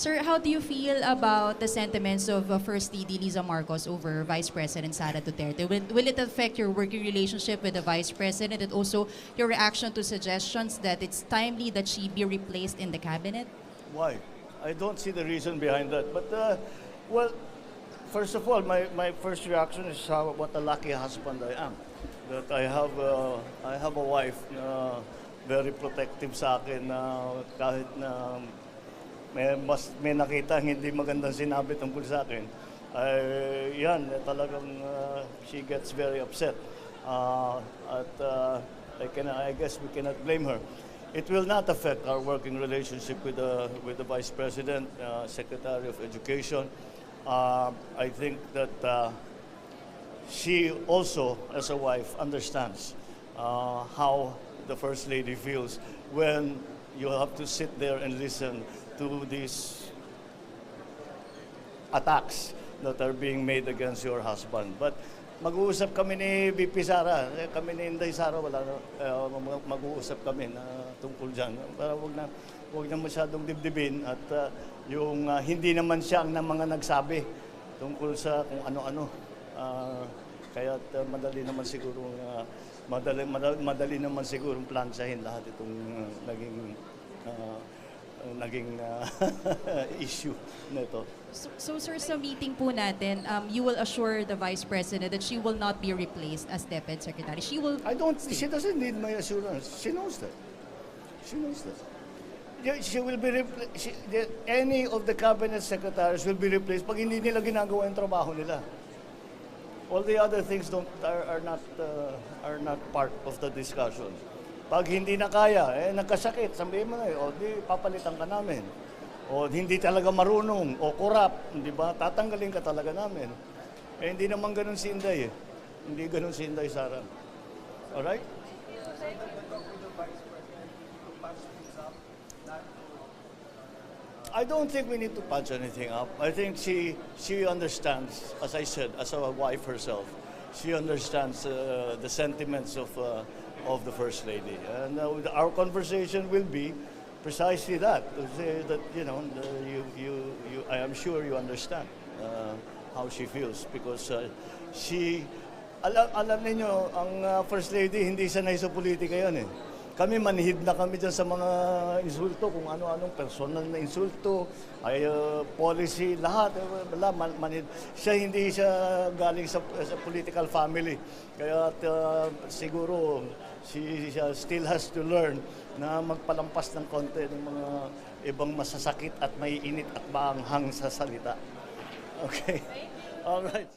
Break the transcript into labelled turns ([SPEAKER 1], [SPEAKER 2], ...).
[SPEAKER 1] Sir, how do you feel about the sentiments of uh, First Lady Liza Marcos over Vice President Sara Duterte? Will, will it affect your working relationship with the Vice President and also your reaction to suggestions that it's timely that she be replaced in the cabinet?
[SPEAKER 2] Why? I don't see the reason behind that. But, uh, well, first of all, my, my first reaction is how, what a lucky husband I am. That I have, uh, I have a wife very protective sa akin na kahit na may, mas, may nakita hindi magandang sinabi tungkol sa akin, ay yan, talagang uh, she gets very upset. Uh, at uh, I, can, I guess we cannot blame her. It will not affect our working relationship with the, with the Vice President, uh, Secretary of Education. Uh, I think that uh, she also, as a wife, understands uh, how the First Lady feels when you have to sit there and listen to these attacks that are being made against your husband. But mag-uusap kami ni VP Sara, eh, kami ni Inday Sara, wala na, mag- mag-uusap kami na tungkol dyan. Para wag na, wag na masyadong dibdibin at uh, yung uh, hindi naman siya ang mga nagsabi tungkol sa kung ano-ano. Ah, kaya uh, madali naman siguro uh, madali, madali, madali naman siguro plansahin lahat itong uh, naging uh, uh, naging uh, issue na ito.
[SPEAKER 1] So, so sir, sa meeting po natin, um, you will assure the Vice President that she will not be replaced as DepEd Secretary. She will
[SPEAKER 2] I don't, she doesn't need my assurance. She knows that. She knows that. Yeah, She will be she, any of the cabinet secretaries will be replaced pag hindi nila ginagawa yung trabaho nila. All the other things don't are, are not uh, are not part of the discussion. Pag hindi na kaya, eh nagkasakit, sabihin mo na, eh, o di papalitan ka namin. O hindi talaga marunong, o corrupt, di ba? Tatanggalin ka talaga namin. Eh hindi naman ganun si Inday eh. Hindi ganun si Inday Sara. Alright? I don't think we need to patch anything up. I think she she understands, as I said, as a wife herself, she understands uh, the sentiments of uh, of the first lady, and uh, our conversation will be precisely that that you know the, you you you I am sure you understand uh, how she feels because uh, she alam alam niyo ang uh, first lady hindi sanay sa politika yan eh. Kami manhid na kami dyan sa mga insulto, kung ano-anong personal na insulto, ay uh, policy, lahat. eh, Wala, man, manhid. Siya hindi siya galing sa, sa political family. Kaya uh, siguro she, she still has to learn na magpalampas ng konti ng mga ibang masasakit at may init at maanghang sa salita. Okay? All right.